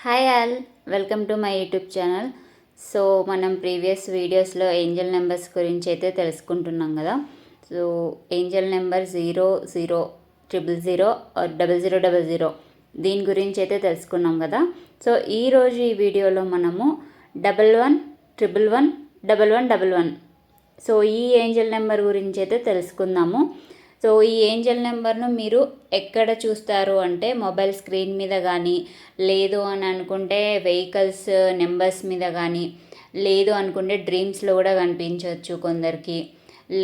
Hi all welcome to my YouTube channel. So మనం previous వీడియోస్లో angel numbers గురించి అయితే తెలుసుకుంటున్నాం కదా. So angel number zero zero triple zero double zero double zero దీని గురించి అయితే తెలుసుకున్నాం కదా. సో ఈరోజు ఈ వీడియోలో మనము double one triple one double one double one. So ఈ ఏంజల్ నెంబర్ గురించి అయితే తెలుసుకుందాము. సో ఈ ఏంజల్ నెంబర్ను మీరు ఎక్కడ చూస్తారు అంటే మొబైల్ స్క్రీన్ మీద కానీ లేదు అని అనుకుంటే వెహికల్స్ నెంబర్స్ మీద కానీ లేదు అనుకుంటే డ్రీమ్స్లో కూడా కనిపించవచ్చు కొందరికి.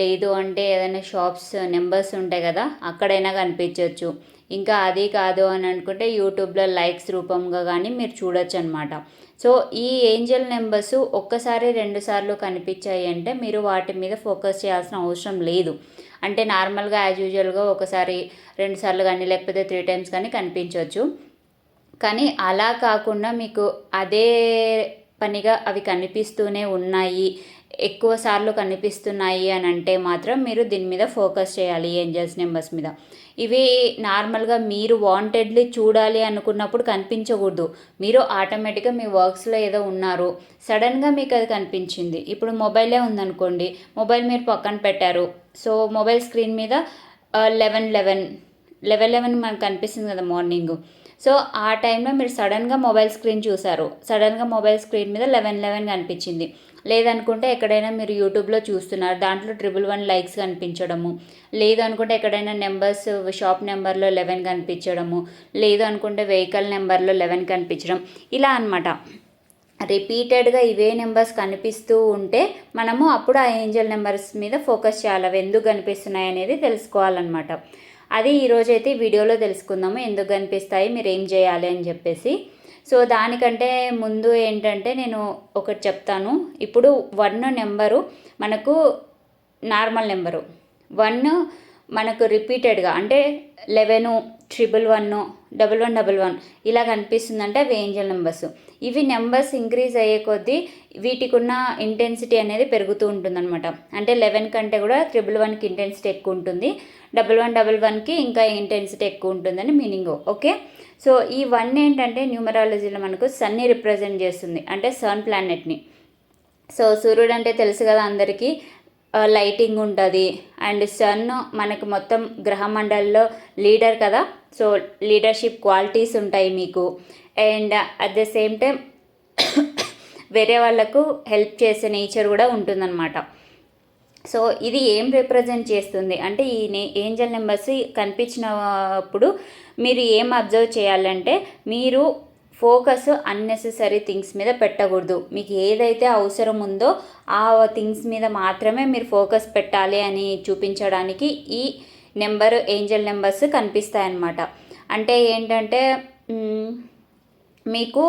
లేదు అంటే ఏదైనా షాప్స్ నెంబర్స్ ఉంటాయి కదా అక్కడైనా కనిపించవచ్చు. ఇంకా అది కాదు అని అనుకుంటే యూట్యూబ్లో లైక్స్ రూపంగా కానీ మీరు చూడొచ్చు అనమాట సో ఈ ఏంజల్ నెంబర్స్ ఒక్కసారి రెండుసార్లు కనిపించాయి అంటే మీరు వాటి మీద ఫోకస్ చేయాల్సిన అవసరం లేదు. అంటే నార్మల్గా యాజ్ యూజువల్గా ఒకసారి రెండు సార్లు కానీ లేకపోతే త్రీ టైమ్స్ కానీ కనిపించవచ్చు కానీ అలా కాకుండా మీకు అదే పనిగా అవి కనిపిస్తూనే ఉన్నాయి. ఎక్కువ సార్లు కనిపిస్తున్నాయి అని అంటే మాత్రం మీరు దీని మీద ఫోకస్ చేయాలి ఏంజల్స్ నెంబర్స్ మీద. ఇవి నార్మల్గా మీరు వాంటెడ్లీ చూడాలి అనుకున్నప్పుడు కనిపించకూడదు. మీరు ఆటోమేటిక్గా మీ వర్క్స్లో ఏదో ఉన్నారు. సడన్గా మీకు అది కనిపించింది. ఇప్పుడు మొబైలే ఉందనుకోండి మొబైల్ మీరు పక్కన పెట్టారు. సో మొబైల్ స్క్రీన్ మీద లెవెన్ లెవెన్ లెవెన్ లెవెన్ మనకు కనిపిస్తుంది కదా మార్నింగ్. సో ఆ టైంలో మీరు సడన్గా మొబైల్ స్క్రీన్ చూసారు సడన్గా మొబైల్ స్క్రీన్ మీద లెవెన్ లెవెన్ కనిపించింది. లేదనుకుంటే ఎక్కడైనా మీరు యూట్యూబ్లో చూస్తున్నారు దాంట్లో ట్రిపుల్ వన్ లైక్స్ కనిపించడము. లేదు అనుకుంటే ఎక్కడైనా నెంబర్స్ షాప్ నెంబర్లో లెవెన్ కనిపించడము. లేదు అనుకుంటే వెహికల్ నెంబర్లో లెవెన్ కనిపించడం. ఇలా అనమాట రిపీటెడ్గా ఇవే నెంబర్స్ కనిపిస్తూ ఉంటే మనము అప్పుడు ఆ ఏంజల్ నెంబర్స్ మీద ఫోకస్ చేయాలి. అవి ఎందుకు కనిపిస్తున్నాయి అనేది తెలుసుకోవాలన్నమాట. అది ఈరోజైతే వీడియోలో తెలుసుకుందాము. ఎందుకు కనిపిస్తాయి మీరు ఏం చేయాలి అని చెప్పేసి. సో దానికంటే ముందు ఏంటంటే నేను ఒకటి చెప్తాను. ఇప్పుడు వన్ నెంబరు మనకు నార్మల్ నెంబరు. వన్ మనకు రిపీటెడ్గా అంటే eleven triple one double one double one ఇలా కనిపిస్తుందంటే అవి ఏంజల్ నెంబర్స్ ఇవి నెంబర్స్ ఇంక్రీజ్ అయ్యే కొద్దీ వీటికి ఉన్న ఇంటెన్సిటీ అనేది పెరుగుతూ ఉంటుందన్నమాట. అంటే లెవెన్ కంటే కూడా ట్రిపుల్ వన్కి ఇంటెన్సిటీ ఎక్కువ ఉంటుంది. డబల్ వన్ డబల్ వన్కి ఇంకా ఇంటెన్సిటీ ఎక్కువ ఉంటుందని మీనింగ్ ఓకే? సో ఈ వన్ ఏంటంటే న్యూమరాలజీలో మనకు సన్ని రిప్రజెంట్ చేస్తుంది. అంటే సన్ ప్లానెట్ని సో సూర్యుడు అంటే తెలుసు కదా అందరికీ లైటింగ్ ఉంటుంది. అండ్ సన్ మనకు మొత్తం గ్రహమండలిలో లీడర్ కదా. సో లీడర్షిప్ క్వాలిటీస్ ఉంటాయి మీకు. And at the same time వేరే వాళ్ళకు హెల్ప్ చేసే నేచర్ కూడా ఉంటుందన్నమాట. సో ఇది ఏం రిప్రజెంట్ చేస్తుంది? అంటే ఈ నే ఏంజల్ నెంబర్స్ కనిపించినప్పుడు మీరు ఏం అబ్జర్వ్ చేయాలంటే మీరు ఫోకస్ అన్నెసెసరీ థింగ్స్ మీద పెట్టకూడదు. మీకు ఏదైతే అవసరం ఉందో ఆ థింగ్స్ మీద మాత్రమే మీరు ఫోకస్ పెట్టాలి అని చూపించడానికి ఈ నెంబర్ ఏంజల్ నెంబర్స్ కనిపిస్తాయన్నమాట. అంటే ఏంటంటే మీకు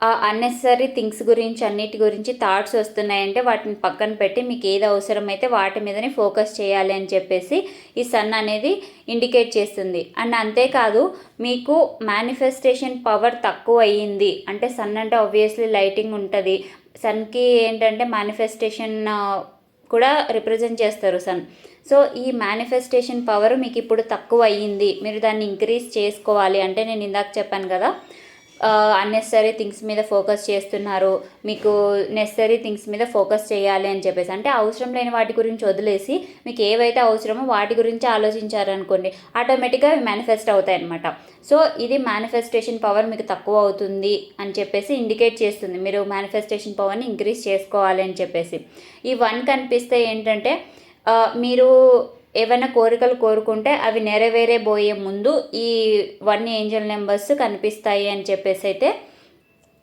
అన్నెసరీ థింగ్స్ గురించి అన్నిటి గురించి థాట్స్ వస్తున్నాయంటే వాటిని పక్కన పెట్టి మీకు ఏది అవసరమైతే వాటి మీదనే ఫోకస్ చేయాలి అని చెప్పేసి ఈ సన్ అనేది ఇండికేట్ చేస్తుంది. అండ్ అంతేకాదు మీకు మేనిఫెస్టేషన్ పవర్ తక్కువ అయ్యింది. అంటే సన్ అంటే ఆబ్వియస్లీ లైటింగ్ ఉంటుంది. సన్కి ఏంటంటే మేనిఫెస్టేషన్ కూడా రిప్రజెంట్ చేస్తారు సన్ సో ఈ మేనిఫెస్టేషన్ పవర్ మీకు ఇప్పుడు తక్కువ అయ్యింది. మీరు దాన్ని ఇంక్రీజ్ చేసుకోవాలి. అంటే నేను ఇందాక చెప్పాను కదా అన్నెసరీ థింగ్స్ మీద ఫోకస్ చేస్తున్నారు. మీకు నెసరీ థింగ్స్ మీద ఫోకస్ చేయాలి అని చెప్పేసి. అంటే అవసరం లేని వాటి గురించి వదిలేసి మీకు ఏవైతే అవసరమో వాటి గురించి ఆలోచించారనుకోండి ఆటోమేటిక్గా అవి మేనిఫెస్ట్ అవుతాయి అనమాట సో ఇది మేనిఫెస్టేషన్ పవర్ మీకు తక్కువ అవుతుంది అని చెప్పేసి ఇండికేట్ చేస్తుంది. మీరు మేనిఫెస్టేషన్ పవర్ని ఇంక్రీజ్ చేసుకోవాలి అని చెప్పేసి. ఈ వన్ కనిపిస్తే ఏంటంటే మీరు ఏవైనా కోరికలు కోరుకుంటే అవి నెరవేరేబోయే ముందు ఈ వన్ ఏంజల్ నెంబర్స్ కనిపిస్తాయి అని చెప్పేసి అయితే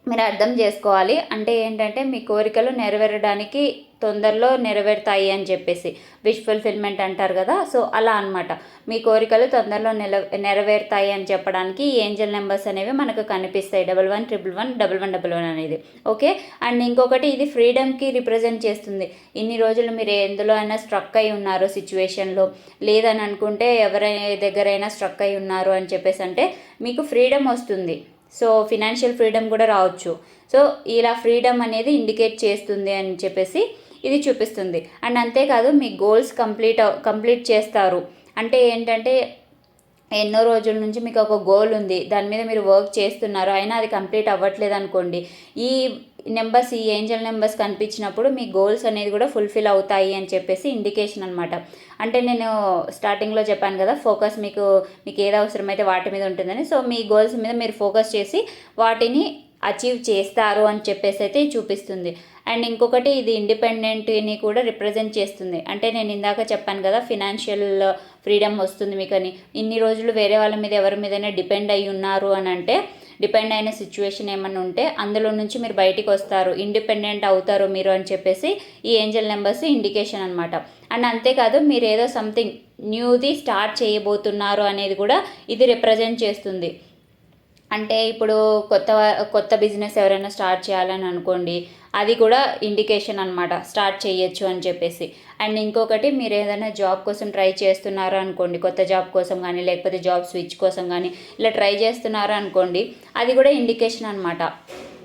మీరు అర్థం చేసుకోవాలి. అంటే ఏంటంటే మీ కోరికలు నెరవేరడానికి తొందరలో నెరవేరుతాయి అని చెప్పేసి. విష్ ఫుల్ఫిల్మెంట్ అంటారు కదా. సో అలా అనమాట మీ కోరికలు తొందరలో నెల నెరవేరుతాయి అని చెప్పడానికి ఏంజల్ నెంబర్స్ అనేవి మనకు కనిపిస్తాయి. Double one triple one double one double one అనేది. ఓకే అండ్ ఇంకొకటి ఇది ఫ్రీడమ్కి రిప్రజెంట్ చేస్తుంది. ఇన్ని రోజులు మీరు ఎందులో అయినా స్ట్రక్ అయి ఉన్నారు సిచ్యువేషన్లో లేదని అనుకుంటే ఎవరైనా దగ్గరైనా స్ట్రక్ అయి ఉన్నారు అని చెప్పేసి అంటే మీకు ఫ్రీడమ్ వస్తుంది. సో ఫినాన్షియల్ ఫ్రీడమ్ కూడా రావచ్చు. సో ఇలా ఫ్రీడమ్ అనేది ఇండికేట్ చేస్తుంది అని చెప్పేసి ఇది చూపిస్తుంది. అండ్ అంతేకాదు మీ గోల్స్ కంప్లీట్ కంప్లీట్ చేస్తారు. అంటే ఏంటంటే ఎన్నో రోజుల నుంచి మీకు ఒక గోల్ ఉంది. దాని మీద మీరు వర్క్ చేస్తున్నారు. అయినా అది కంప్లీట్ అవ్వట్లేదు అనుకోండి. ఈ నెంబర్స్ ఈ ఏంజల్ నెంబర్స్ కనిపించినప్పుడు మీ గోల్స్ అనేది కూడా ఫుల్ఫిల్ అవుతాయి అని చెప్పేసి ఇండికేషన్ అనమాట అంటే నేను స్టార్టింగ్లో చెప్పాను కదా ఫోకస్ మీకు మీకు ఏది అవసరమైతే వాటి మీద ఉంటుందని. సో మీ గోల్స్ మీద మీరు ఫోకస్ చేసి వాటిని అచీవ్ చేస్తారు అని చెప్పేసి అయితే చూపిస్తుంది. అండ్ ఇంకొకటి ఇది ఇండిపెండెంట్ని కూడా రిప్రజెంట్ చేస్తుంది. అంటే నేను ఇందాక చెప్పాను కదా ఫినాన్షియల్ ఫ్రీడమ్ వస్తుంది మీకు అని ఇన్ని రోజులు వేరే వాళ్ళ మీద ఎవరి మీదైనా డిపెండ్ అయి ఉన్నారు అని అంటే డిపెండ్ అయిన సిచ్యువేషన్ ఏమైనా ఉంటే అందులో నుంచి మీరు బయటికి వస్తారు ఇండిపెండెంట్ అవుతారు మీరు అని చెప్పేసి ఈ ఏంజల్ నెంబర్స్ ఇండికేషన్ అనమాట అండ్ అంతేకాదు మీరు ఏదో సంథింగ్ న్యూది స్టార్ట్ చేయబోతున్నారు అనేది కూడా ఇది రిప్రజెంట్ చేస్తుంది. అంటే ఇప్పుడు కొత్త కొత్త బిజినెస్ ఎవరైనా స్టార్ట్ చేయాలని అనుకోండి అది కూడా ఇండికేషన్ అనమాట స్టార్ట్ చేయొచ్చు అని చెప్పేసి. అండ్ ఇంకొకటి మీరు ఏదైనా జాబ్ కోసం ట్రై చేస్తున్నారు అనుకోండి కొత్త జాబ్ కోసం కానీ లేకపోతే జాబ్ స్విచ్ కోసం కానీ ఇలా ట్రై చేస్తున్నారు అనుకోండి అది కూడా ఇండికేషన్ అనమాట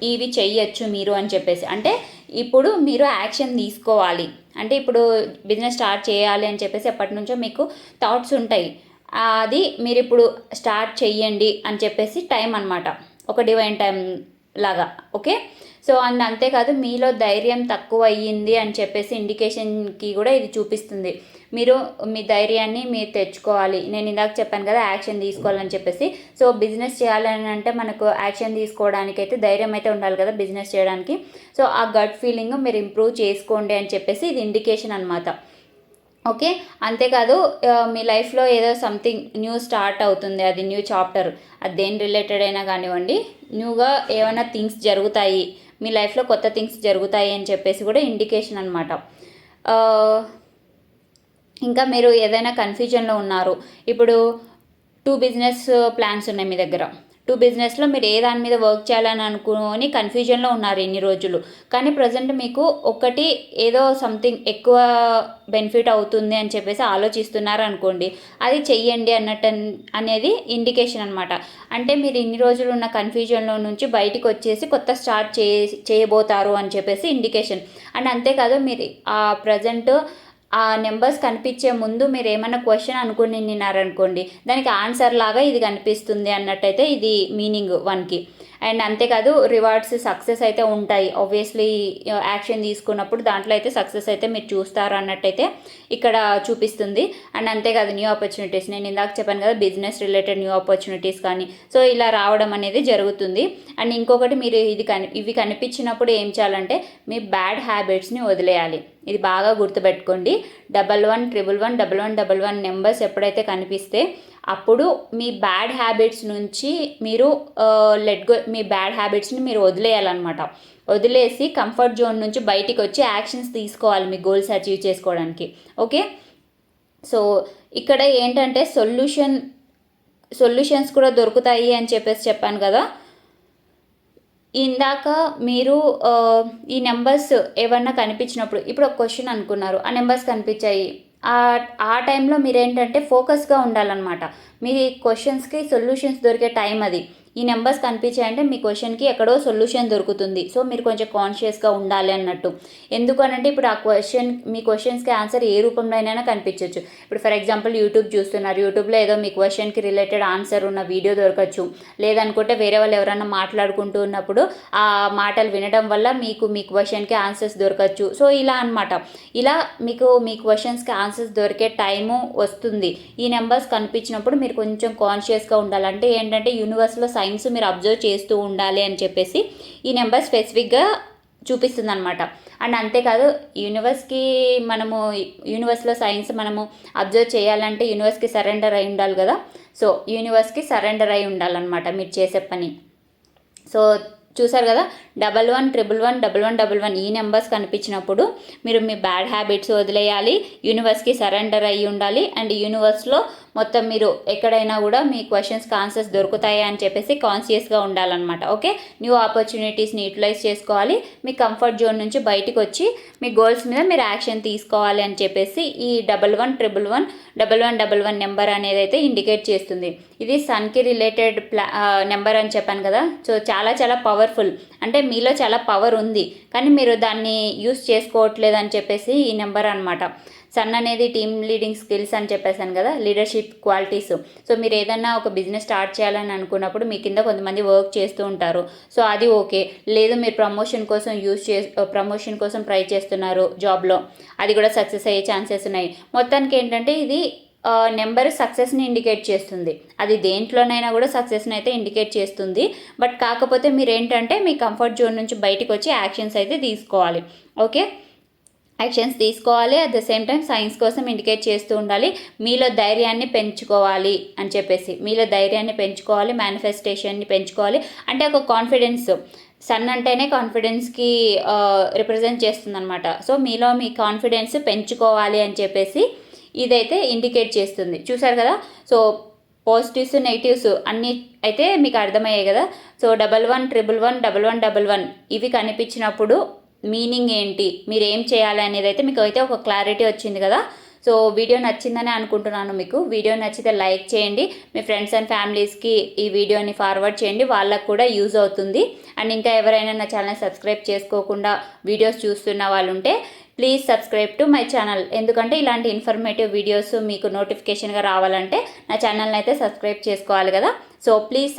ఇవి చెయ్యొచ్చు మీరు అని చెప్పేసి. అంటే ఇప్పుడు మీరు యాక్షన్ తీసుకోవాలి. అంటే ఇప్పుడు బిజినెస్ స్టార్ట్ చేయాలి అని చెప్పేసి ఎప్పటి నుంచో మీకు థాట్స్ ఉంటాయి. అది మీరు ఇప్పుడు స్టార్ట్ చెయ్యండి అని చెప్పేసి టైం అనమాట ఒక డివైన్ టైం లాగా. ఓకే? సో అండ్ అంతేకాదు మీలో ధైర్యం తక్కువ అయ్యింది అని చెప్పేసి ఇండికేషన్కి కూడా ఇది చూపిస్తుంది. మీరు మీ ధైర్యాన్ని మీరు తెచ్చుకోవాలి. నేను ఇందాక చెప్పాను కదా యాక్షన్ తీసుకోవాలని చెప్పేసి. సో బిజినెస్ చేయాలని అంటే మనకు యాక్షన్ తీసుకోవడానికి అయితే ధైర్యం అయితే ఉండాలి కదా బిజినెస్ చేయడానికి. సో ఆ గట్ ఫీలింగ్ మీరు ఇంప్రూవ్ చేసుకోండి అని చెప్పేసి ఇది ఇండికేషన్ అనమాట ఓకే? అంతేకాదు మీ లైఫ్లో ఏదో సంథింగ్ న్యూ స్టార్ట్ అవుతుంది. అది న్యూ చాప్టర్. అది దేని రిలేటెడ్ అయినా కానివ్వండి న్యూగా ఏమైనా థింగ్స్ జరుగుతాయి. మీ లైఫ్లో కొత్త థింగ్స్ జరుగుతాయి అని చెప్పేసి కూడా ఇండికేషన్ అనమాట ఇంకా మీరు ఏదైనా కన్ఫ్యూజన్లో ఉన్నారు. ఇప్పుడు టూ బిజినెస్ ప్లాన్స్ ఉన్నాయి మీ దగ్గర. టూ బిజినెస్లో మీరు ఏ దాని మీద వర్క్ చేయాలని అనుకుని కన్ఫ్యూజన్లో ఉన్నారు ఇన్ని రోజులు. కానీ ప్రజెంట్ మీకు ఒకటి ఏదో సంథింగ్ ఎక్కువ బెనిఫిట్ అవుతుంది అని చెప్పేసి ఆలోచిస్తున్నారు అనుకోండి. అది చెయ్యండి అన్నట్టు అనేది ఇండికేషన్ అనమాట అంటే మీరు ఇన్ని రోజులు ఉన్న కన్ఫ్యూజన్లో నుంచి బయటికి వచ్చేసి కొత్త స్టార్ట్ చే చేయబోతారు అని చెప్పేసి ఇండికేషన్. అండ్ అంతేకాదు మీరు ఆ ప్రజెంట్ ఆ నెంబర్స్ కనిపించే ముందు మీరు ఏమైనా క్వశ్చన్ అనుకుని నిన్నారనుకోండి దానికి ఆన్సర్ లాగా ఇది కనిపిస్తుంది అన్నట్టయితే ఇది మీనింగ్ వన్కి. అండ్ అంతేకాదు రివార్డ్స్ సక్సెస్ అయితే ఉంటాయి. ఆబ్వియస్లీ యాక్షన్ తీసుకున్నప్పుడు దాంట్లో అయితే సక్సెస్ అయితే మీరు చూస్తారు అన్నట్టయితే ఇక్కడ చూపిస్తుంది. అండ్ అంతేకాదు న్యూ ఆపర్చునిటీస్. నేను ఇందాక చెప్పాను కదా బిజినెస్ రిలేటెడ్ న్యూ ఆపర్చునిటీస్ కానీ. సో ఇలా రావడం అనేది జరుగుతుంది. అండ్ ఇంకొకటి మీరు ఇది కని ఇవి కనిపించినప్పుడు ఏం చేయాలంటే మీ బ్యాడ్ హ్యాబిట్స్ని వదిలేయాలి. ఇది బాగా గుర్తుపెట్టుకోండి. Double one triple one double one double one numbers ఎప్పుడైతే కనిపిస్తే అప్పుడు మీ బ్యాడ్ హ్యాబిట్స్ నుంచి మీరు లెట్ గో మీ బ్యాడ్ హ్యాబిట్స్ని మీరు వదిలేయాలన్నమాట. వదిలేసి కంఫర్ట్ జోన్ నుంచి బయటికి వచ్చి యాక్షన్స్ తీసుకోవాలి మీ గోల్స్ అచీవ్ చేసుకోవడానికి. ఓకే? సో ఇక్కడ ఏంటంటే సొల్యూషన్ సొల్యూషన్స్ కూడా దొరుకుతాయి అని చెప్పేసి చెప్పాను కదా. ఇందాక మీరు ఈ నెంబర్స్ ఏమన్నా కనిపించినప్పుడు ఇప్పుడు ఒక క్వశ్చన్ అనుకున్నారు. ఆ నెంబర్స్ కనిపించాయి. ఆ టైంలో మీరేంటంటే ఫోకస్గా ఉండాలన్నమాట. మీ క్వశ్చన్స్కి సొల్యూషన్స్ దొరికే టైం అది. ఈ నెంబర్స్ కనిపించాయంటే మీ క్వశ్చన్కి ఎక్కడో సొల్యూషన్ దొరుకుతుంది. సో మీరు కొంచెం కాన్షియస్గా ఉండాలి అన్నట్టు. ఎందుకనంటే ఇప్పుడు ఆ క్వశ్చన్ మీ క్వశ్చన్స్కి ఆన్సర్ ఏ రూపంలో అయినా కనిపించవచ్చు ఇప్పుడు ఫర్ ఎగ్జాంపుల్ యూట్యూబ్ చూస్తున్నారు. యూట్యూబ్లో ఏదో మీ క్వశ్చన్కి రిలేటెడ్ ఆన్సర్ ఉన్న వీడియో దొరకచ్చు. లేదనుకుంటే వేరే వాళ్ళు ఎవరైనా మాట్లాడుకుంటూ ఉన్నప్పుడు ఆ మాటలు వినడం వల్ల మీకు మీ క్వశ్చన్కి ఆన్సర్స్ దొరకచ్చు. సో ఇలా అనమాట ఇలా మీకు మీ క్వశ్చన్స్కి ఆన్సర్స్ దొరికే టైము వస్తుంది. ఈ నెంబర్స్ కనిపించినప్పుడు మీరు కొంచెం కాన్షియస్గా ఉండాలంటే ఏంటంటే యూనివర్స్లో సైన్స్ మీరు అబ్జర్వ్ చేస్తూ ఉండాలి అని చెప్పేసి ఈ నెంబర్ స్పెసిఫిక్గా చూపిస్తుంది అనమాట అండ్ అంతేకాదు యూనివర్స్కి మనము యూనివర్స్లో సైన్స్ మనము అబ్జర్వ్ చేయాలంటే యూనివర్స్కి సరెండర్ అయి ఉండాలి కదా. సో యూనివర్స్కి సరెండర్ అయి ఉండాలన్నమాట మీరు చేసే పని. సో చూసారు కదా double one triple one double one double one ఈ నెంబర్స్ కనిపించినప్పుడు మీరు మీ బ్యాడ్ హ్యాబిట్స్ వదిలేయాలి యూనివర్స్కి సరెండర్ అయ్యి ఉండాలి అండ్ యూనివర్స్లో మొత్తం మీరు ఎక్కడైనా కూడా మీ క్వశ్చన్స్కి ఆన్సర్స్ దొరుకుతాయి అని చెప్పేసి కాన్షియస్గా ఉండాలన్నమాట ఓకే న్యూ ఆపర్చునిటీస్ని యూటిలైజ్ చేసుకోవాలి. మీ కంఫర్ట్ జోన్ నుంచి బయటకు వచ్చి మీ గోల్స్ మీద మీరు యాక్షన్ తీసుకోవాలి అని చెప్పేసి ఈ double one triple one double one double one number అనేది అయితే ఇండికేట్ చేస్తుంది. ఇది సన్కి రిలేటెడ్ ప్లా నెంబర్ అని చెప్పాను కదా? సో చాలా చాలా పవర్ఫుల్ అంటే మీలో చాలా పవర్ ఉంది. కానీ మీరు దాన్ని యూస్ చేసుకోవట్లేదు అని చెప్పేసి ఈ నెంబర్ అనమాట సన్ అనేది టీమ్ లీడింగ్ స్కిల్స్ అని చెప్పేసాను కదా లీడర్షిప్ క్వాలిటీస్. సో మీరు ఏదన్నా ఒక బిజినెస్ స్టార్ట్ చేయాలని అనుకున్నప్పుడు మీ కింద కొంతమంది వర్క్ చేస్తూ ఉంటారు. సో అది ఓకే. లేదు మీరు ప్రమోషన్ కోసం యూజ్ చే ప్రమోషన్ కోసం ట్రై చేస్తున్నారు జాబ్లో. అది కూడా సక్సెస్ అయ్యే ఛాన్సెస్ ఉన్నాయి. మొత్తానికి ఏంటంటే ఇది నెంబర్ సక్సెస్ని ఇండికేట్ చేస్తుంది. అది దేంట్లోనైనా కూడా సక్సెస్ని అయితే ఇండికేట్ చేస్తుంది. బట్ కాకపోతే మీరు ఏంటంటే మీ కంఫర్ట్ జోన్ నుంచి బయటకు వచ్చి యాక్షన్స్ అయితే తీసుకోవాలి. ఓకే? యాక్షన్స్ తీసుకోవాలి. At the same time signs కోసం ఇండికేట్ చేస్తూ ఉండాలి. మీలో ధైర్యాన్ని పెంచుకోవాలి అని చెప్పేసి. మీలో ధైర్యాన్ని పెంచుకోవాలి మేనిఫెస్టేషన్ని పెంచుకోవాలి. అంటే ఒక కాన్ఫిడెన్స్ సన్ అంటేనే కాన్ఫిడెన్స్కి రిప్రజెంట్ చేస్తుంది అనమాట సో మీలో మీ కాన్ఫిడెన్స్ పెంచుకోవాలి అని చెప్పేసి ఇదైతే ఇండికేట్ చేస్తుంది. చూసారు కదా? సో పాజిటివ్స్ నెగిటివ్స్ అన్నీ అయితే మీకు అర్థమయ్యాయి కదా? So double one triple one double one double one ఇవి కనిపించినప్పుడు మీనింగ్ ఏంటి? మీరు ఏం చేయాలి అనేది అయితే మీకు అయితే ఒక క్లారిటీ వచ్చింది కదా. సో వీడియో నచ్చిందని అనుకుంటున్నాను మీకు. వీడియో నచ్చితే లైక్ చేయండి. మీ ఫ్రెండ్స్ అండ్ ఫ్యామిలీస్కి ఈ వీడియోని ఫార్వర్డ్ చేయండి. వాళ్ళకు కూడా యూజ్ అవుతుంది. అండ్ ఇంకా ఎవరైనా నా ఛానల్ సబ్స్క్రైబ్ చేసుకోకుండా వీడియోస్ చూస్తున్న వాళ్ళు ఉంటే please subscribe to my channel. ఎందుకంటే ఇలాంటి ఇన్ఫర్మేటివ్ వీడియోస్ మీకు నోటిఫికేషన్గా రావాలంటే నా ఛానల్ని అయితే సబ్స్క్రైబ్ చేసుకోవాలి కదా. So please